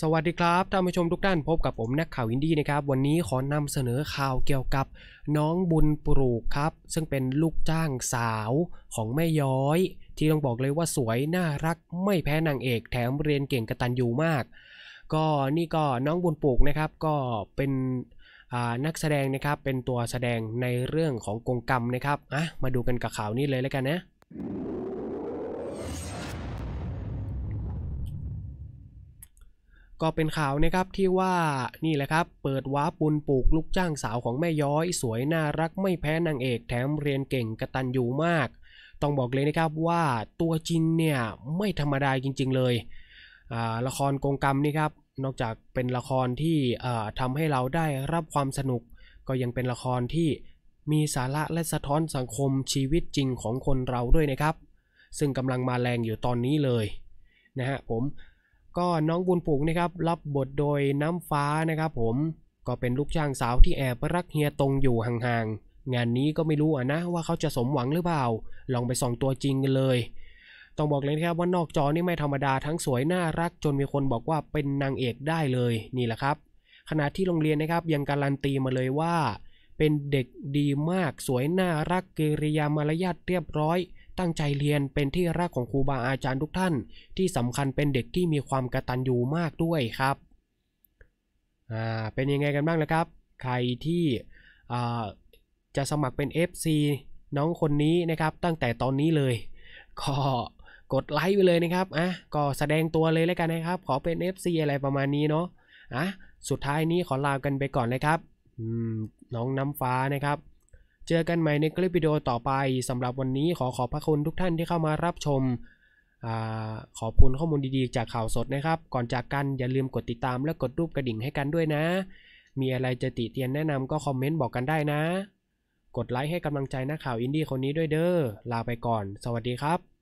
สวัสดีครับท่านผู้ชมทุกท่านพบกับผมนักข่าวอินดี้นะครับ วันนี้ขอนำเสนอข่าวเกี่ยวกับน้องบุญปลูกครับ ซึ่งเป็นลูกจ้างสาวของแม่ย้อย ที่ต้องบอกเลยว่าสวยน่ารักไม่แพ้นางเอกแถมเรียนเก่งกระตันยูมาก ก็นี่ก็น้องบุญปลูกนะครับก็เป็นนักแสดงนะครับเป็นตัวแสดงในเรื่องของกงกรรมนะครับอะมาดูกันกับข่าวนี้เลยแล้วกันนะ ก็เป็นข่าวนะครับที่ว่านี่แหละครับ เปิดว้าร์ปบุญปลูกลูกจ้างสาวของแม่ย้อย สวยน่ารักไม่แพ้นางเอกแถมเรียนเก่งกระตันยูมาก ต้องบอกเลยนะครับว่าตัวจริงเนี่ยไม่ธรรมดาจริง ๆเลยละครกงกรรมนี่ครับนอกจากเป็นละครที่ทำให้เราได้รับความสนุก ก็ยังเป็นละครที่มีสาระและสะท้อนสังคมชีวิตจริงของคนเราด้วยนะครับ ซึ่งกำลังมาแรงอยู่ตอนนี้เลยนะฮะผม ก็น้องบุญปลูกนะครับรับบทโดยน้ำฟ้านะครับผมก็เป็นลูกจ้างสาวที่แอบรักเฮียตรงอยู่ห่างๆ งานนี้ก็ไม่รู้อะนะว่าเขาจะสมหวังหรือเปล่า ลองไปส่องตัวจริงกันเลย ต้องบอกเลยนะครับว่านอกจอนี่ไม่ธรรมดาทั้งสวยน่ารักจนมีคนบอกว่าเป็นนางเอกได้เลยนี่แหละครับ ขณะที่โรงเรียนนะครับยังการันตีมาเลยว่า เป็นเด็กดีมากสวยน่ารักกิริยามารยาทเรียบร้อย ตั้งใจเรียนเป็นที่รักของครูบาอาจารย์ทุกท่าน ที่สำคัญเป็นเด็กที่มีความกระตัญญูมากด้วยครับอ่าเป็นยังไงกันบ้างนะครับ ใครที่อ่าจะสมัครเป็น FC น้องคนนี้นะครับ ตั้งแต่ตอนนี้เลย ก็กดไลค์ไปเลยนะครับอะก็แสดงตัวเลยแล้วกันนะครับ ขอเป็น FC อะไรประมาณนี้เนาะอะสุดท้ายนี้ขอลากันไปก่อนเลยครับน้องน้ำฟ้านะครับ เจอกันใหม่ในคลิปวิดีโอต่อไปสำหรับวันนี้ขอขอบพระคุณทุกท่านที่เข้ามารับชมอขอบคุณข้อมูลดีๆ จากข่าวสดนะครับ ก่อนจากกันอย่าลืมกดติดตามและกดรูปกระดิ่งให้กันด้วยนะ มีอะไรจะติเตียนแนะนำก็คอมเมนต์บอกกันได้นะ กดไลค์ให้กำลังใจนักข่าวอินดี้คนนี้ด้วยเด้อลาไปก่อน สวัสดีครับ